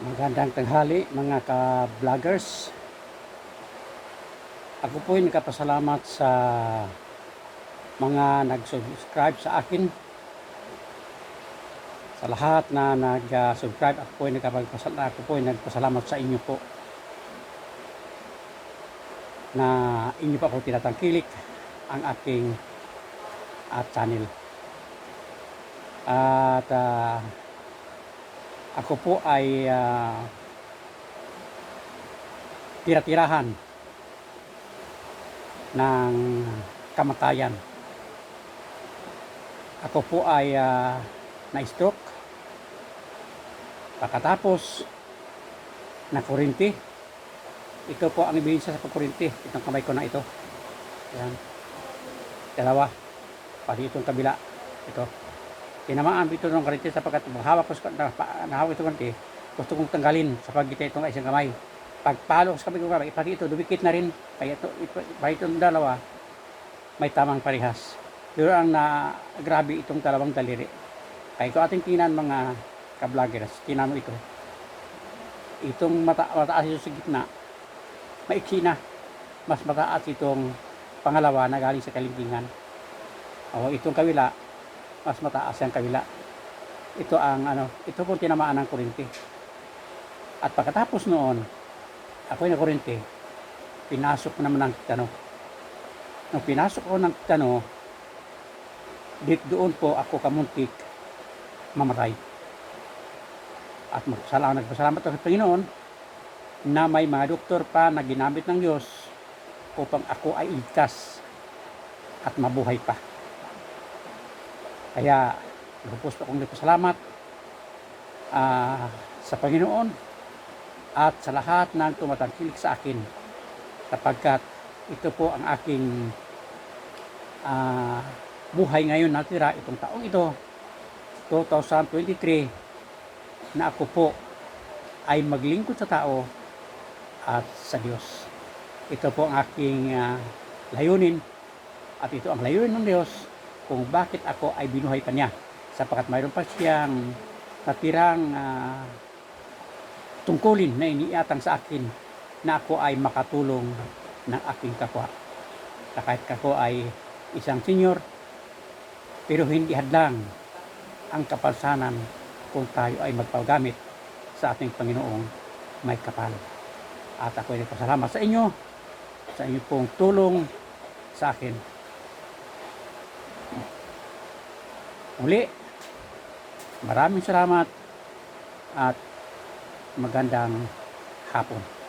Magandang tanghali mga ka-vloggers. Ako po ay nagkapasalamat sa mga nag-subscribe sa akin. Sa lahat na nag-subscribe, ako po ay nagkapasalamat, ako po ay nagpasalamat sa inyo po na inyo pa po tinatangkilik ang aking at channel. At ah, ako po ay ah, tira-tirahan ng kamatayan. Ako po ay ah, na-stroke. Pagkatapos na kurinti. Ito po ang ebidensya sa pagkurinti. Itong kamay ko na ito. Yan. Dalawa. Pati itong kabila. Ito tinamaan dito ng karite sapagkat hawak ko sa ito kanti gusto kong tanggalin sa pagitan itong isang kamay. Pagpalo sa kamay ko kamay pati ito dumikit na rin. Kaya ito pati itong dalawa may tamang parehas. Pero ang na grabe itong dalawang daliri. Kaya ko ating tinan mga ka-vloggers. Tinan mo ito. Itong mata, mataas ito sa gitna. Maiksi na. Mas mataas itong pangalawa na galing sa kalingkingan o itong kawila mas mataas ang kabila. Ito ang ano, ito po tinamaan ng kuryente. At pagkatapos noon, ako ay nakuryente, pinasok ko naman ng tano. Nung pinasok ko ng tano, dit doon po ako kamuntik mamatay. At magsalamat, nagpasalamat ako sa Panginoon na may mga doktor pa na ginamit ng Diyos upang ako ay iligtas at mabuhay pa. Kaya, lubos po akong nagpasalamat ah, sa Panginoon at sa lahat ng tumatangkilik sa akin sapagkat ito po ang aking ah, buhay ngayon natira itong taong ito 2023 na ako po ay maglingkod sa tao at sa Diyos. Ito po ang aking ah, layunin at ito ang layunin ng Diyos kung bakit ako ay binuhay pa niya sapagkat mayroon pa siyang natirang ah, tungkulin na iniatang sa akin na ako ay makatulong ng aking kapwa. Na kahit ako ay isang senior, pero hindi hadlang ang kapansanan kung tayo ay magpagamit sa ating Panginoong may kapal. At ako ay nagpasalamat sa inyo, sa inyong pong tulong sa akin. Muli, maraming salamat at magandang hapon.